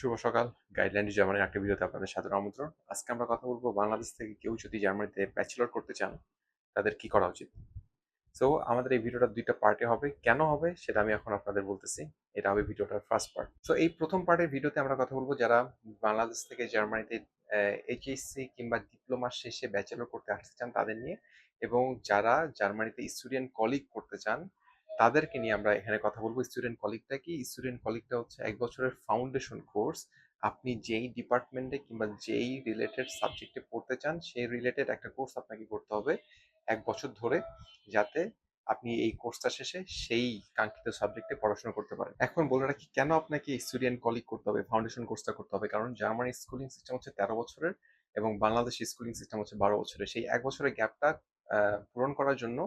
শুভ সকাল। গাইডলাইন জার্মানির একটা ভিডিওতে আপনাদের সাদর আমন্ত্রণ। আজকে আমরা কথা বলব বাংলাদেশ থেকে কেউ যদি জার্মানিতে ব্যাচেলর করতে চান, তাদের কি করা উচিত? সো আমাদের এই ভিডিওটা দুইটা পার্টে হবে। কেন হবে, সেটা আমি এখন আপনাদের বলতেছি। এটা হবে ভিডিওটার ফার্স্ট পার্ট সো এই প্রথম পার্টের ভিডিওতে আমরা কথা বলব যারা বাংলাদেশ থেকে জার্মানিতে এইচএসসি কিংবা ডিপ্লোমা শেষে ব্যাচেলর করতে আসতে চান তাদের নিয়ে এবং যারা জার্মানিতে স্টুডেন্ট কলিগ করতে চান তাদেরকে নিয়ে আমরা এখানে কথা বলব। স্টুডেন্ট কলিগটা কি? স্টুডেন্ট কলিগটা হচ্ছে এক বছরের ফাউন্ডেশন কোর্স আপনি যেই ডিপার্টমেন্টে কিংবা যেই রিলেটেড সাবজেক্টে পড়তে চান, সেই রিলেটেড একটা কোর্স আপনাকে করতে হবে এক বছর ধরে, যাতে আপনি এই কোর্সটা শেষে সেই কাঙ্ক্ষিত সাবজেক্টে পড়াশোনা করতে পারেন। এখন বলে রাখি, কেন আপনাকে স্টুডেন্ট কলিগ করতে হবে ফাউন্ডেশন কোর্সটা করতে হবে? কারণ জার্মানি স্কুলিং সিস্টেম হচ্ছে তেরো বছরের এবং বাংলাদেশ স্কুলিং সিস্টেম হচ্ছে বারো বছরের। সেই এক বছরের গ্যাপটা পূরণ করার জন্য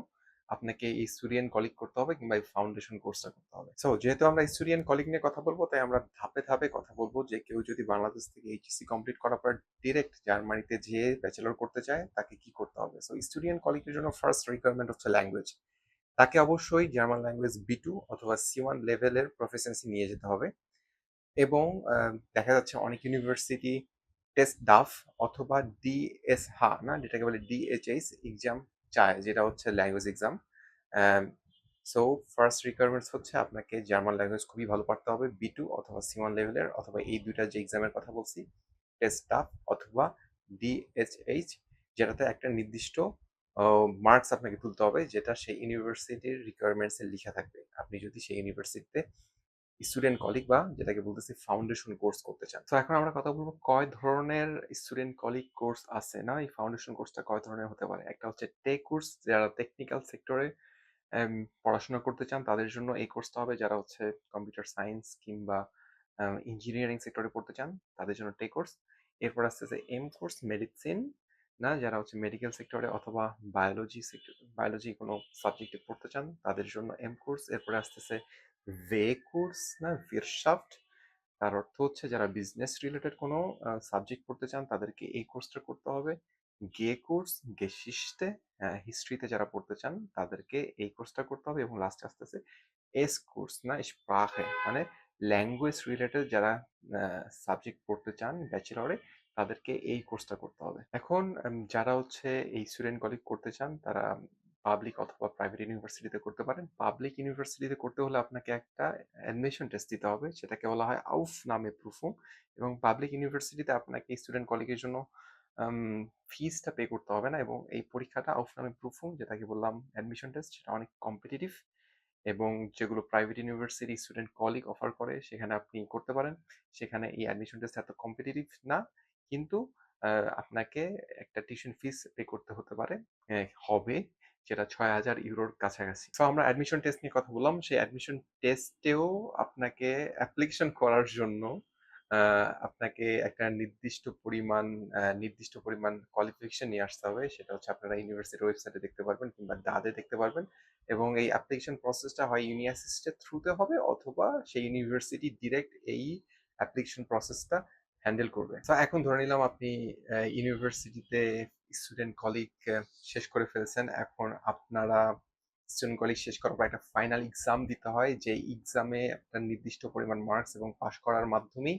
আপনাকে এই কলিগ করতে হবে কিংবা এই ফাউন্ডেশন কোর্সটা করতে হবে। সো যেহেতু আমরা স্টুডিয়ান কলিগ নিয়ে কথা বলব, তাই আমরা ধাপে ধাপে কথা বলব যে, কেউ যদি বাংলাদেশ থেকে এইচএসসি কমপ্লিট করার পর ডিরেক্ট জার্মানিতে যেয়ে ব্যাচেলর করতে চায়, তাকে কি করতে হবে? সো স্টুডিয়ান কলিগের জন্য ফার্স্ট রিকোয়ারমেন্ট হচ্ছে ল্যাঙ্গুয়েজ তাকে অবশ্যই জার্মান ল্যাঙ্গুয়েজ বি টু অথবা সি ওয়ান লেভেলের প্রফেসেন্সি নিয়ে যেতে হবে। এবং দেখা যাচ্ছে অনেক ইউনিভার্সিটি টেস্ট ডাফ অথবা ডিএস হা না? যেটাকে বলে ডিএইচএস এক্সাম চায়, যেটা হচ্ছে language exam so first requirements হচ্ছে আপনাকে জার্মান ল্যাঙ্গুয়েজ খুবই ভালো পারতে হবে বি টু অথবা সি ওয়ান লেভেলের অথবা এই দুইটা যে এক্সামের কথা বলছি টেস্ট স্টাফ অথবা ডিএইচএইচ যেটাতে একটা নির্দিষ্ট মার্কস আপনাকে তুলতে হবে, যেটা সেই ইউনিভার্সিটির রিকোয়ারমেন্টসে লেখা থাকবে। আপনি যদি সেই ইউনিভার্সিটিতে স্টুডেন্ট কলিগ বা যেটাকে বলতেছি ফাউন্ডেশন কোর্স করতে চান। তো এখন আমরা কথা বলব কয় ধরনের স্টুডেন্ট কলিগ কোর্স আছে না? এই ফাউন্ডেশন কোর্সটা কয় ধরনের হতে পারে? একটা হচ্ছে টেক কোর্স যারা টেকনিক্যাল সেক্টরে পড়াশোনা করতে চান, তাদের জন্য এই কোর্সটা হবে। যারা হচ্ছে কম্পিউটার সায়েন্স কিংবা ইঞ্জিনিয়ারিং সেক্টরে পড়তে চান, তাদের জন্য টেক কোর্স এরপর আসতেছে এম কোর্স মেডিসিন না? যারা হচ্ছে মেডিকেল সেক্টরে অথবা বায়োলজি সেক্টর বায়োলজি কোনো সাবজেক্টে পড়তে চান, তাদের জন্য এম কোর্স এরপরে আসতেছে ভে কোর্স না ভিরশাফট তার অর্থ হচ্ছে যারা বিজনেস রিলেটেড কোনো সাবজেক্ট পড়তে চান, তাদেরকে এই কোর্সটা করতে হবে। গে কোর্স গেশিস্টে হিস্ট্রিতে যারা পড়তে চান, তাদেরকে এই কোর্সটা করতে হবে এবং লাস্টে আস্তে আস্তে এস কোর্স না স্প্রাহে মানে ল্যাঙ্গুয়েজ রিলেটেড যারা সাবজেক্ট পড়তে চান ব্যাচেলরে তাদেরকে এই কোর্সটা করতে হবে। এখন যারা হচ্ছে এই স্টুডেন্ট কলিগ করতে চান, তারা পাবলিক অথবা প্রাইভেট ইউনিভার্সিটিতে করতে পারেন। পাবলিক ইউনিভার্সিটিতে করতে হলে আপনাকে একটা অ্যাডমিশন টেস্ট দিতে হবে, সেটাকে বলা হয় আউফ নামে প্রুফুং এবং পাবলিক ইউনিভার্সিটিতে আপনাকে স্টুডেন্ট কলেজের জন্য ফিজটা পে করতে হবে না এবং এই পরীক্ষাটা আউফ নামে প্রুফুং যেটাকে বললাম অ্যাডমিশন টেস্ট সেটা অনেক কম্পিটিটিভ এবং যেগুলো private university student colleague offer করে, সেখানে আপনি করতে পারেন। সেখানে এই অ্যাডমিশন টেস্ট এত কম্পিটিটিভ না, কিন্তু আপনাকে একটা টিউশন ফিস পে করতে হতে পারে। হবে যেটা ছয় হাজার ইউরোর কাছাকাছি। তো আমরা অ্যাডমিশন টেস্ট নিয়ে কথা বললাম। সেই অ্যাডমিশন টেস্টেও আপনাকে অ্যাপ্লিকেশন করার জন্য আপনাকে একটা নির্দিষ্ট পরিমাণ নির্দিষ্ট পরিমাণ কোয়ালিফিকেশন নিয়ে আসতে হবে। সেটা হচ্ছে আপনারা ইউনিভার্সিটির ওয়েবসাইটে দেখতে পারবেন কিংবা দাদে দেখতে পারবেন। এবং এই অ্যাপ্লিকেশন প্রসেসটা হয় ইউনিভার্সিটির থ্রুতে হবে অথবা সেই ইউনিভার্সিটি ডিরেক্ট এই অ্যাপ্লিকেশন প্রসেসটা হ্যান্ডেল করবে। তো এখন ধরে নিলাম আপনি ইউনিভার্সিটিতে স্টুডেন্ট কলিগ শেষ করে ফেলছেন। এখন আপনারা স্টুডেন্ট কলিগ শেষ করার পর একটা ফাইনাল এক্সাম দিতে হয়। যে এক্সামে একটা নির্দিষ্ট পরিমাণ মার্কস এবং পাশ করার মাধ্যমেই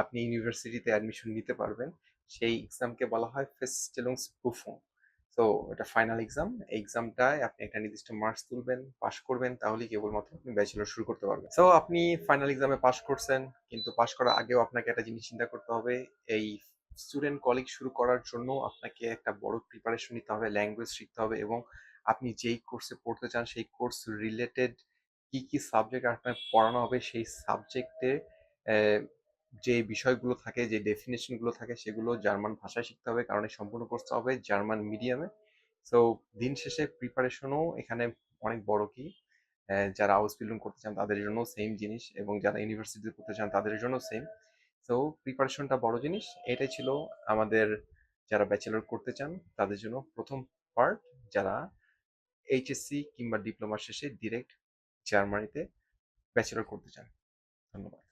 আপনি ইউনিভার্সিটিতে অ্যাডমিশন নিতে পারবেন। সেই এক্সামকে বলা হয় ফেস্টেলংস প্রুফং তো এটা ফাইনাল এক্সাম এক্সামটায় আপনি একটা নির্দিষ্ট মার্কস তুলবেন পাশ করবেন, তাহলেই কেবলমাত্র আপনি ব্যাচেলর শুরু করতে পারবেন। তো আপনি ফাইনাল এক্সামে পাশ করছেন, কিন্তু পাশ করার আগেও আপনাকে একটা জিনিস চিন্তা করতে হবে। এই স্টুডেন্ট কলিগ শুরু করার জন্য আপনাকে একটা বড় প্রিপারেশন নিতে হবে ল্যাঙ্গুয়েজ শিখতে হবে এবং আপনি যেই কোর্সে পড়তে চান, সেই কোর্স রিলেটেড কি কি সাবজেক্ট আপনার পড়ানো হবে, সেই সাবজেক্টে যে বিষয়গুলো থাকে, যে ডেফিনেশনগুলো থাকে, সেগুলো জার্মান ভাষায় শিখতে হবে। কারণ এই সম্পূর্ণ কোর্সটা হবে জার্মান মিডিয়ামে সো দিন শেষে প্রিপারেশনও এখানে অনেক বড় কি যারা হাউস বিল্ডিং করতে চান তাদের জন্য সেম জিনিস এবং যারা ইউনিভার্সিটিতে পড়তে চান তাদের জন্য সেম সো প্রিপারেশনটা বড় জিনিস। এটাই ছিল আমাদের যারা ব্যাচেলর করতে চান তাদের জন্য প্রথম পার্ট যারা এইচএসসি কিংবা ডিপ্লোমা শেষে ডিরেক্ট জার্মানিতে ব্যাচেলর করতে চান। ধন্যবাদ।